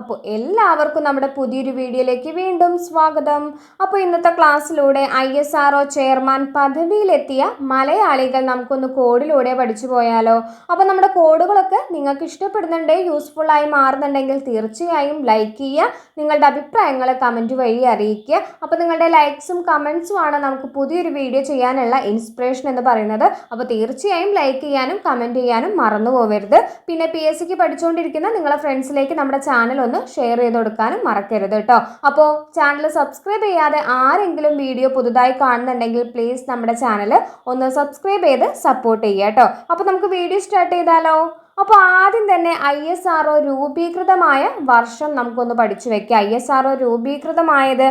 അപ്പോൾ എല്ലാവർക്കും നമ്മുടെ പുതിയൊരു വീഡിയോയിലേക്ക് വീണ്ടും സ്വാഗതം. അപ്പോൾ ഇന്നത്തെ ക്ലാസ്സിലൂടെ I S R O chairman പദവിയിലെത്തിയ മലയാളികൾ നമുക്കൊന്ന് കോഡിലൂടെ പഠിച്ചു പോയാലോ? അപ്പോൾ നമ്മുടെ കോഡുകളൊക്കെ നിങ്ങൾക്ക് ഇഷ്ടപ്പെടുന്നുണ്ട് യൂസ്ഫുൾ ആയി മാറുന്നുണ്ടെങ്കിൽ തീർച്ചയായും ലൈക്ക് ചെയ്യുക നിങ്ങളുടെ അഭിപ്രായങ്ങൾ കമന്റ് വഴി അറിയിക്കുക. അപ്പോൾ നിങ്ങളുടെ ലൈക്സും കമൻസും ആണ് നമുക്ക് പുതിയൊരു വീഡിയോ ചെയ്യാനുള്ള ഇൻസ്പിറേഷൻ എന്ന് പറയുന്നത്. അപ്പോൾ തീർച്ചയായും ലൈക്ക് ചെയ്യാനും കമന്റ് ചെയ്യാനും മറന്നു പോകരുത് പിന്നെ പി എസ് സിക്ക് പഠിച്ചുകൊണ്ടിരിക്കുന്ന നിങ്ങളുടെ ഫ്രണ്ട്സിലേക്ക് നമ്മുടെ ചാനൽ ഒന്ന് ഷെയർ ചെയ്ത് കൊടുക്കാനും മറക്കരുത് കേട്ടോ. അപ്പോൾ ചാനൽ സബ്സ്ക്രൈബ് ചെയ്യാതെ ആരെങ്കിലും വീഡിയോ പുതുതായി കാണുന്നുണ്ടെങ്കിൽ പ്ലീസ് നമ്മുടെ ചാനൽ ഒന്ന് സബ്സ്ക്രൈബ് ചെയ്ത് സപ്പോർട്ട് ചെയ്യുക കേട്ടോ. അപ്പോൾ നമുക്ക് വീഡിയോ സ്റ്റാർട്ട് ചെയ്താലോ? അപ്പോൾ ആദ്യം തന്നെ ഐ എസ് ആർ ഒ രൂപീകൃതമായ വർഷം നമുക്കൊന്ന് പഠിച്ചു വെക്കാം. ഐ എസ് ആർ ഒ രൂപീകൃതമായത്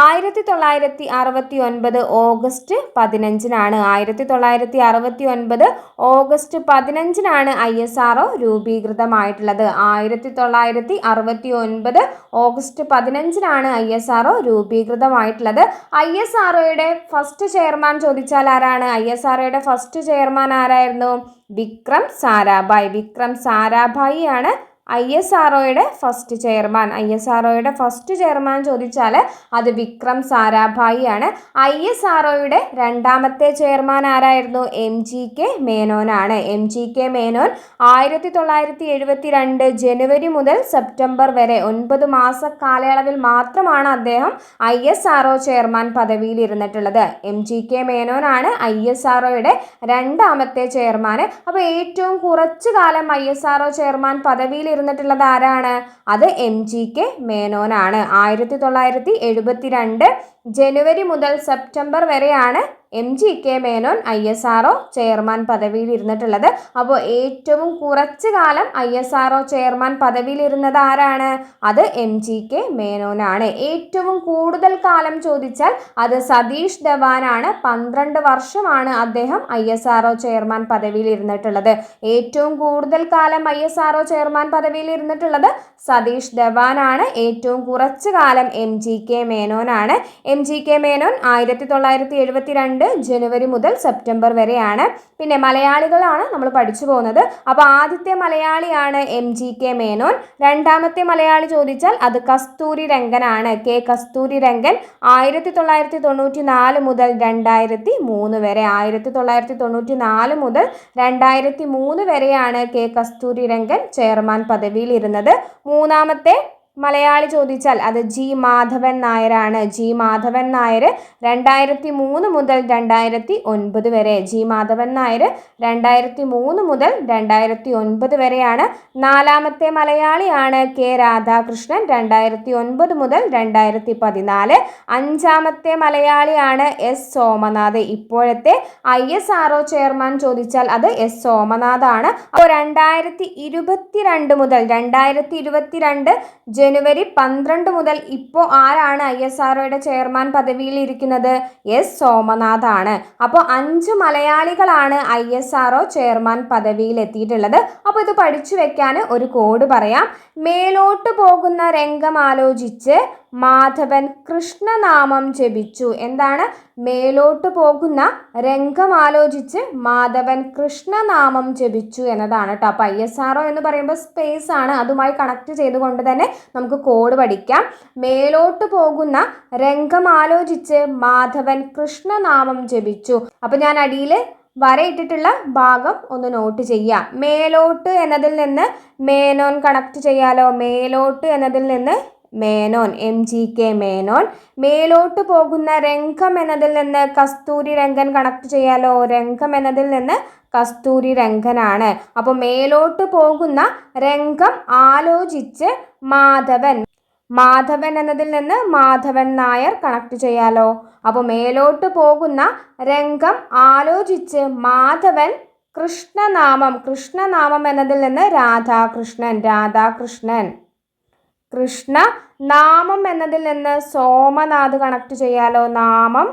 ആയിരത്തി തൊള്ളായിരത്തി അറുപത്തി ഒൻപത് ഓഗസ്റ്റ് പതിനഞ്ചിനാണ്. ആയിരത്തി തൊള്ളായിരത്തി അറുപത്തി ഒൻപത് ഓഗസ്റ്റ് പതിനഞ്ചിനാണ് ഐ എസ് ആർ ഒ രൂപീകൃതമായിട്ടുള്ളത്. ആയിരത്തി തൊള്ളായിരത്തി അറുപത്തി ഒൻപത് ഓഗസ്റ്റ് പതിനഞ്ചിനാണ് ഐ എസ് ആർ ഒ രൂപീകൃതമായിട്ടുള്ളത്. ഐ എസ് ആർ ഒയുടെ ഫസ്റ്റ് ചെയർമാൻ ചോദിച്ചാൽ ആരാണ്? ഐ എസ് ആർ ഒയുടെ ഫസ്റ്റ് ചെയർമാൻ ആരായിരുന്നു? വിക്രം സാരാഭായ്. വിക്രം സാരാഭായി ആണ് I S R first chairman. I S R first chairman ചോദിച്ചാൽ അത് വിക്രം സാരാഭായി ആണ് ഐ എസ് ആർ രണ്ടാമത്തെ ചെയർമാൻ ആരായിരുന്നു? എം ജി കെ മേനോനാണ്. എം ജി കെ മേനോൻ ആയിരത്തി തൊള്ളായിരത്തി എഴുപത്തി രണ്ട് ജനുവരി മുതൽ സെപ്റ്റംബർ വരെ ഒൻപത് മാസ കാലയളവിൽ മാത്രമാണ് അദ്ദേഹം ഐ എസ് ആർ ചെയർമാൻ പദവിയിൽ ഇരുന്നിട്ടുള്ളത് എം ജി കെ മേനോനാണ് ഐ എസ് ആർ രണ്ടാമത്തെ ചെയർമാൻ അപ്പോൾ ഏറ്റവും കുറച്ചു കാലം ഐ എസ് ആർ ചെയർമാൻ പദവിയിൽ ഇരുന്നിട്ടുള്ളത് ആരാണ്? അത് എം ജി കെ മേനോനാണ് ആയിരത്തി തൊള്ളായിരത്തി എഴുപത്തി രണ്ട് ജനുവരി മുതൽ സെപ്റ്റംബർ വരെയാണ് M G K Menon I S R O chairman പദവിയിൽ ഇരുന്നിട്ടുള്ളത് അപ്പോൾ ഏറ്റവും കുറച്ച് കാലം I S R O chairman പദവിയിൽ ഇരുന്നത് ആരാണ്? അത് എം ജി കെ മേനോനാണ്. ഏറ്റവും കൂടുതൽ കാലം ചോദിച്ചാൽ അത് സതീഷ് ധവാനാണ്. പന്ത്രണ്ട് വർഷമാണ് അദ്ദേഹം I S R O chairman പദവിയിൽ ഇരുന്നിട്ടുള്ളത് ഏറ്റവും കൂടുതൽ കാലം I S R O chairman പദവിയിൽ ഇരുന്നിട്ടുള്ളത് സതീഷ് ധവാനാണ്. ഏറ്റവും കുറച്ച് കാലം എം ജി കെ മേനോനാണ്. എം ജി കെ മേനോൻ ആയിരത്തി തൊള്ളായിരത്തി എഴുപത്തി രണ്ട് ജനുവരി മുതൽ സെപ്റ്റംബർ വരെയാണ്. പിന്നെ മലയാളികളാണ് നമ്മൾ പഠിച്ചു പോകുന്നത്. അപ്പോൾ ആദ്യത്തെ മലയാളിയാണ് എം ജി കെ മേനോൻ. രണ്ടാമത്തെ മലയാളി ചോദിച്ചാൽ അത് കസ്തൂരി രംഗനാണ്. കെ കസ്തൂരി രംഗൻ ആയിരത്തി തൊള്ളായിരത്തി തൊണ്ണൂറ്റി നാല് മുതൽ രണ്ടായിരത്തി മൂന്ന് വരെ. ആയിരത്തി തൊള്ളായിരത്തി തൊണ്ണൂറ്റി നാല് മുതൽ രണ്ടായിരത്തി മൂന്ന് വരെയാണ് കെ കസ്തൂരി രംഗൻ ചെയർമാൻ പദവിയിൽ ഇരുന്നത് മൂന്നാമത്തെ മലയാളി ചോദിച്ചാൽ അത് ജി മാധവൻ നായരാണ്. ജി മാധവൻ നായർ രണ്ടായിരത്തി മൂന്ന് മുതൽ രണ്ടായിരത്തി ഒൻപത് വരെ. ജി മാധവൻ നായർ രണ്ടായിരത്തി മൂന്ന് മുതൽ രണ്ടായിരത്തി ഒൻപത് വരെയാണ്. നാലാമത്തെ മലയാളിയാണ് കെ രാധാകൃഷ്ണൻ രണ്ടായിരത്തി ഒൻപത് മുതൽ രണ്ടായിരത്തി പതിനാല് അഞ്ചാമത്തെ മലയാളിയാണ് എസ് സോമനാഥ്. ഇപ്പോഴത്തെ I S R O chairman ചോദിച്ചാൽ അത് എസ് സോമനാഥാണ്. അപ്പോൾ രണ്ടായിരത്തി ഇരുപത്തിരണ്ട് മുതൽ രണ്ടായിരത്തി ഇരുപത്തിരണ്ട് ജനുവരി പന്ത്രണ്ട് മുതൽ ഇപ്പോൾ ആരാണ് ഐ എസ് ആർഒയുടെ ചെയർമാൻ പദവിയിൽ ഇരിക്കുന്നത്? എസ് സോമനാഥാണ്. അപ്പോൾ അഞ്ച് മലയാളികളാണ് ഐ എസ് ആർ ചെയർമാൻ പദവിയിൽ എത്തിയിട്ടുള്ളത്. അപ്പോൾ ഇത് പഠിച്ചു വെക്കാൻ ഒരു കോഡ് പറയാം. മേലോട്ട് പോകുന്ന രംഗം ആലോചിച്ച് മാധവൻ കൃഷ്ണനാമം ജപിച്ചു. എന്താണ്? മേലോട്ട് പോകുന്ന രംഗം ആലോചിച്ച് മാധവൻ കൃഷ്ണനാമം ജപിച്ചു എന്നതാണ് കേട്ടോ അപ്പോൾ ഐ എസ് ആർ എന്ന് പറയുമ്പോൾ സ്പേസ് ആണ്. അതുമായി കണക്ട് ചെയ്തുകൊണ്ട് തന്നെ നമുക്ക് കോഡ് പഠിക്കാം. മേലോട്ട് പോകുന്ന രംഗം ആലോചിച്ച് മാധവൻ കൃഷ്ണനാമം ജപിച്ചു. അപ്പോൾ ഞാൻ അടിയിൽ വരയിട്ടിട്ടുള്ള ഭാഗം ഒന്ന് നോട്ട് ചെയ്യാം. മേലോട്ട് എന്നതിൽ നിന്ന് മേനോൻ കണക്ട് ചെയ്യാലോ? മേലോട്ട് എന്നതിൽ നിന്ന് Menon M G K Menon. മേലോട്ട് പോകുന്ന രംഗം എന്നതിൽ നിന്ന് കസ്തൂരി രംഗൻ കണക്ട് ചെയ്യാലോ? രംഗം എന്നതിൽ നിന്ന് കസ്തൂരി രംഗനാണ്. അപ്പോൾ മേലോട്ട് പോകുന്ന രംഗം ആലോചിച്ച് മാധവൻ. മാധവൻ എന്നതിൽ നിന്ന് മാധവൻ നായർ കണക്ട് ചെയ്യാലോ? അപ്പോൾ മേലോട്ട് പോകുന്ന രംഗം ആലോചിച്ച് മാധവൻ കൃഷ്ണനാമം. കൃഷ്ണനാമം എന്നതിൽ നിന്ന് രാധാകൃഷ്ണൻ രാധാകൃഷ്ണൻ. കൃഷ്ണ നാമം എന്നതിൽ നിന്ന് സോമനാഥ് കണക്ട് ചെയ്യാലോ? നാമം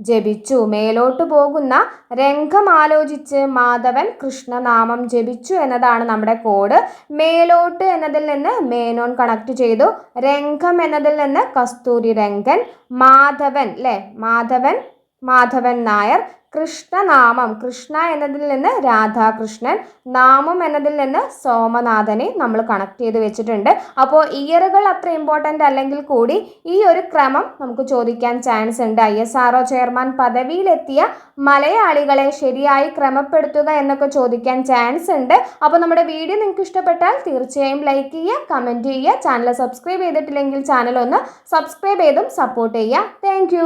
ജപിച്ചു. മേലോട്ട് പോകുന്ന രംഗം ആലോചിച്ച് മാധവൻ കൃഷ്ണനാമം ജപിച്ചു എന്നതാണ് നമ്മുടെ കോഡ് മേലോട്ട് എന്നതിൽ നിന്ന് മേനോൻ കണക്ട് ചെയ്തു. രംഗം എന്നതിൽ നിന്ന് കസ്തൂരി രംഗൻ മാധവൻ അല്ലേ മാധവൻ മാധവൻ നായർ കൃഷ്ണനാമം കൃഷ്ണ എന്നതിൽ നിന്ന് രാധാകൃഷ്ണൻ നാമം എന്നതിൽ നിന്ന് സോമനാഥനെ നമ്മൾ കണക്ട് ചെയ്ത് വെച്ചിട്ടുണ്ട്. അപ്പോൾ ഇയറുകൾ അത്ര ഇമ്പോർട്ടന്റ് അല്ലെങ്കിൽ കൂടി ഈ ഒരു ക്രമം നമുക്ക് ചോദിക്കാൻ ചാൻസ് ഉണ്ട്. ഐ എസ് ആർ ചെയർമാൻ പദവിയിലെത്തിയ മലയാളികളെ ശരിയായി ക്രമപ്പെടുത്തുക എന്നൊക്കെ ചോദിക്കാൻ ചാൻസ് ഉണ്ട്. അപ്പോൾ നമ്മുടെ വീഡിയോ നിങ്ങൾക്ക് ഇഷ്ടപ്പെട്ടാൽ തീർച്ചയായും ലൈക്ക് ചെയ്യുക കമന്റ് ചെയ്യുക ചാനൽ സബ്സ്ക്രൈബ് ചെയ്തിട്ടില്ലെങ്കിൽ ചാനൽ ഒന്ന് സബ്സ്ക്രൈബ് ചെയ്തും സപ്പോർട്ട് ചെയ്യുക. താങ്ക്